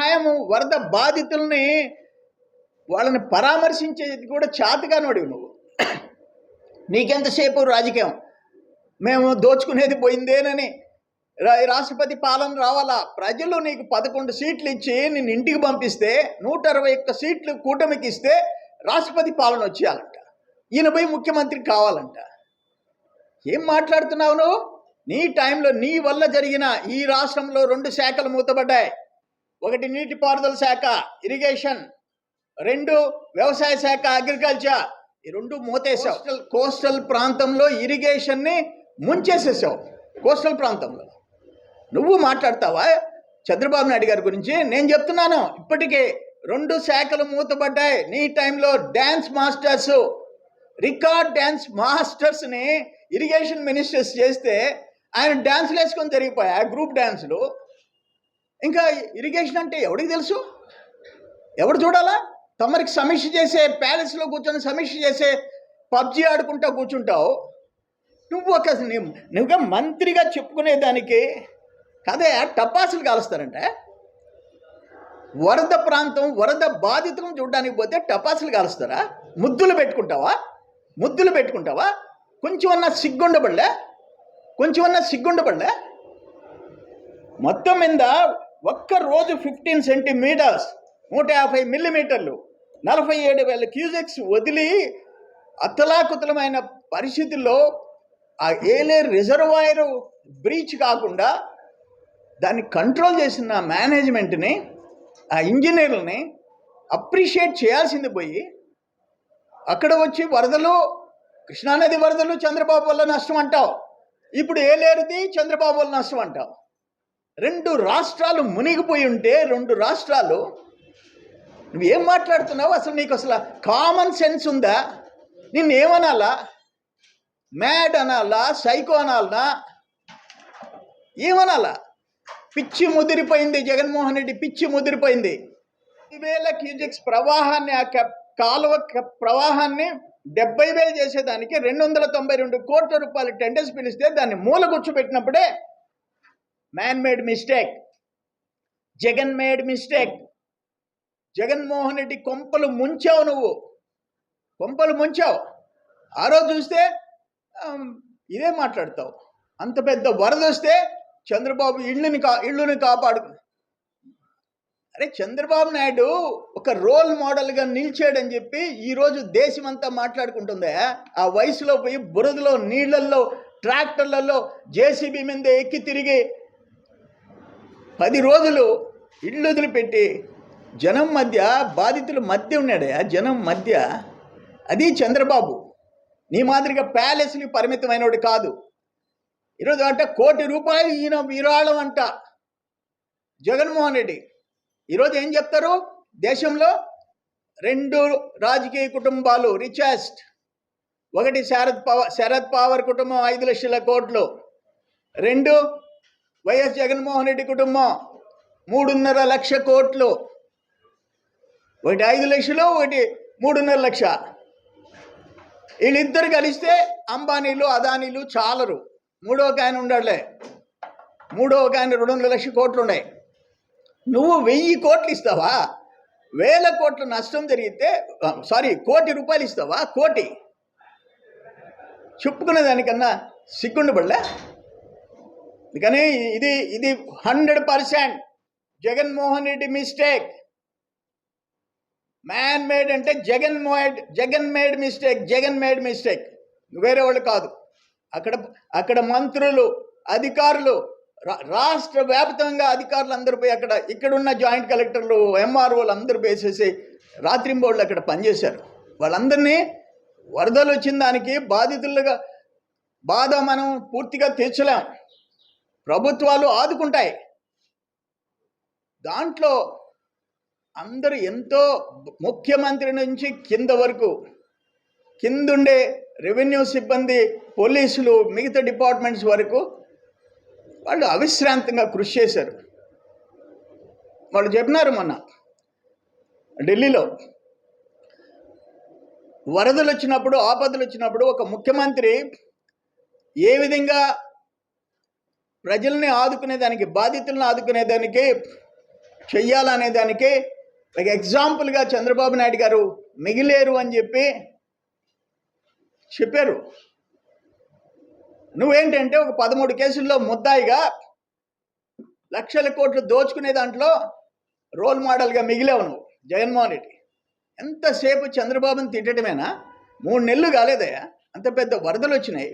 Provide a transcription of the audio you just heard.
సహాయము వరద బాధితుల్ని వాళ్ళని పరామర్శించేది కూడా చేతగానోడివి నువ్వు. నీకెంతసేపు రాజకీయం? మేము దోచుకునేది పోయిందేనని రా- రాష్ట్రపతి పాలన రావాలా? ప్రజలు నీకు పదకొండు సీట్లు ఇచ్చి నిన్ను ఇంటికి పంపిస్తే నూట అరవై ఒక్క సీట్లు కూటమికి ఇస్తే రాష్ట్రపతి పాలన వచ్చేయాలంట. ఈయన పోయి ముఖ్యమంత్రి కావాలంట. ఏం మాట్లాడుతున్నావు నువ్వు? నీ టైంలో నీ వల్ల జరిగిన ఈ రాష్ట్రంలో రెండు శాఖలు మూతబడ్డాయి ఒకటి నీటిపారుదల శాఖ ఇరిగేషన్ రెండు వ్యవసాయ శాఖ అగ్రికల్చర్ ఈ రెండు మూతేసావు కోస్టల్ కోస్టల్ ప్రాంతంలో ఇరిగేషన్ని ముంచేసేసావు కోస్టల్ ప్రాంతంలో. నువ్వు మాట్లాడతావా? చంద్రబాబు నాయుడు గారి గురించి నేను చెప్తున్నాను. ఇప్పటికే రెండు శాఖలు మూతపడ్డాయి. నీ టైంలో డ్యాన్స్ మాస్టర్స్ రికార్డ్ డ్యాన్స్ మాస్టర్స్ని ఇరిగేషన్ మినిస్టర్స్ చేస్తే ఆయన డ్యాన్సులు వేసుకొని జరిగిపోయా గ్రూప్ డ్యాన్సులు ఇంకా ఇరిగేషన్ అంటే ఎవడికి తెలుసు? ఎవడు చూడాలా? తమరికి సమీక్ష చేసే ప్యాలెస్లో కూర్చొని సమీక్ష చేసే పబ్జి ఆడుకుంటా కూర్చుంటావు. నువ్వు ఒక నీ- నువ్వుగా మంత్రిగా చెప్పుకునేదానికి కదే టపాసులు కాలుస్తారంట. వరద ప్రాంతం వరద బాధితులను చూడడానికి పోతే టపాసులు కాలుస్తారా? ముద్దులు పెట్టుకుంటావా? ముద్దులు పెట్టుకుంటావా? కొంచెం అన్న సిగ్గుండబడలే? కొంచెం అన్న సిగ్గుండబడలే? మొత్తం మీద ఒక్క రోజు ఫిఫ్టీన్ సెంటీమీటర్స్ నూట యాభై మిల్లీమీటర్లు నలభై ఏడు వేల క్యూజెక్స్ వదిలి అతలాకుతలమైన పరిస్థితుల్లో ఆ ఏలేరు రిజర్వాయర్ బ్రీచ్ కాకుండా దాన్ని కంట్రోల్ చేసిన మేనేజ్మెంట్ని ఆ ఇంజనీర్లని అప్రిషియేట్ చేయాల్సింది పోయి అక్కడ వచ్చి వరదలు కృష్ణానది వరదలు చంద్రబాబు వల్ల నష్టం అంటావు. ఇప్పుడు ఏలేరుది చంద్రబాబు వల్ల నష్టం అంటావు. రెండు రాష్ట్రాలు మునిగిపోయి ఉంటే రెండు రాష్ట్రాలు నువ్వేం మాట్లాడుతున్నావు? అసలు నీకు అసలు కామన్ సెన్స్ ఉందా? నిన్ను ఏమనాలా? మ్యాడ్ అనాలా? సైకో అనాలనా? ఏమనాలా? పిచ్చి ముదిరిపోయింది జగన్మోహన్ రెడ్డి పిచ్చి ముదిరిపోయింది. వేల క్యూజిక్స్ ప్రవాహాన్ని ఆ కాలువ ప్రవాహాన్ని డెబ్బై వేలు చేసేదానికి రెండు వందల తొంభై రెండు కోట్ల రూపాయలు టెండర్స్ పిలిస్తే దాన్ని మూల పెట్టినప్పుడే man made mistake Jagan made mistake Jaganmohan Reddy కొంపలు ముంచావు నువ్వు. కొంపలు ముంచావు. ఆ రోజు చూస్తే ఇదే మాట్లాడతావు. అంత పెద్ద వరద వస్తే చంద్రబాబు ఇళ్ళని కా ఇళ్ళుని కాపాడు. అరే చంద్రబాబు నాయుడు ఒక రోల్ మోడల్గా నిలిచాడని చెప్పి ఈరోజు దేశమంతా మాట్లాడుకుంటుందే. ఆ వయసులో పోయి బురదలో నీళ్ళల్లో ట్రాక్టర్లలో జేసీబీ మీద ఎక్కి తిరిగి పది రోజులు ఇళ్ళు వదిలిపెట్టి జనం మధ్య బాధితుల మధ్య ఉన్నాడే ఆ జనం మధ్య. అది చంద్రబాబు. నీ మాదిరిగా ప్యాలెస్ని పరిమితమైనవాడు కాదు. ఈరోజు అంట కోటి రూపాయలు ఈయన విరాళం అంట. జగన్మోహన్ రెడ్డి. ఈరోజు ఏం చెప్తారు? దేశంలో రెండు రాజకీయ కుటుంబాలు రిచెస్ట్ ఒకటి శరద్ పవర్ శరద్ పవార్ కుటుంబం ఐదు లక్షల కోట్లు. రెండు వైఎస్ జగన్మోహన్ రెడ్డి కుటుంబం మూడున్నర లక్ష కోట్లు. ఒకటి ఐదు లక్షలు ఒకటి మూడున్నర లక్ష. వీళ్ళిద్దరు కలిస్తే అంబానీలు అదానీలు చాలరు. మూడో ఒక ఆయన ఉండాలే మూడో ఒక ఆయన రెండు వందల లక్షల కోట్లు ఉన్నాయి నువ్వు వెయ్యి కోట్లు ఇస్తావా? వేల కోట్ల నష్టం జరిగితే సారీ కోటి రూపాయలు ఇస్తావా? కోటి. చెప్పుకునే దానికన్నా సిగ్గుండబడలే? అందుకని ఇది ఇది hundred percent Jaganmohan Reddy mistake man made అంటే Jagan made Jagan made mistake Jagan made mistake వేరే వాళ్ళు కాదు. అక్కడ అక్కడ మంత్రులు అధికారులు రా- రాష్ట్ర వ్యాప్తంగా అధికారులు అందరూ పోయి అక్కడ ఇక్కడున్న జాయింట్ కలెక్టర్లు ఎంఆర్ఓలు అందరూ వేసేసి రాత్రింబోళ్ళు అక్కడ పనిచేశారు. వాళ్ళందరినీ వరదలు వచ్చిన దానికి బాధితులుగా బాధ మనం పూర్తిగా తీర్చలేం. ప్రభుత్వాలు ఆదుకుంటాయి. దాంట్లో అందరూ ఎంతో ముఖ్యమంత్రి నుంచి కింద వరకు కిందుండే రెవెన్యూ సిబ్బంది పోలీసులు మిగతా డిపార్ట్మెంట్స్ వరకు వాళ్ళు అవిశ్రాంతంగా కృషి చేశారు. వాళ్ళు చెప్పినారు మొన్న ఢిల్లీలో వరదలు వచ్చినప్పుడు ఆపదలు వచ్చినప్పుడు ఒక ముఖ్యమంత్రి ఏ విధంగా ప్రజల్ని ఆదుకునేదానికి బాధితులను ఆదుకునేదానికి చెయ్యాలనే దానికి ఒక ఎగ్జాంపుల్గా చంద్రబాబు నాయుడు గారు మిగిలేరు అని చెప్పి చెప్పారు. నువ్వేంటంటే ఒక పదమూడు కేసుల్లో ముద్దాయిగా లక్షల కోట్లు దోచుకునే దాంట్లో రోల్ మోడల్గా మిగిలేవు నువ్వు జగన్మోహన్ రెడ్డి. ఎంతసేపు చంద్రబాబుని తిట్టడమేనా? మూడు నెలలు కాలేదయ్యా. అంత పెద్ద వరదలు వచ్చినాయి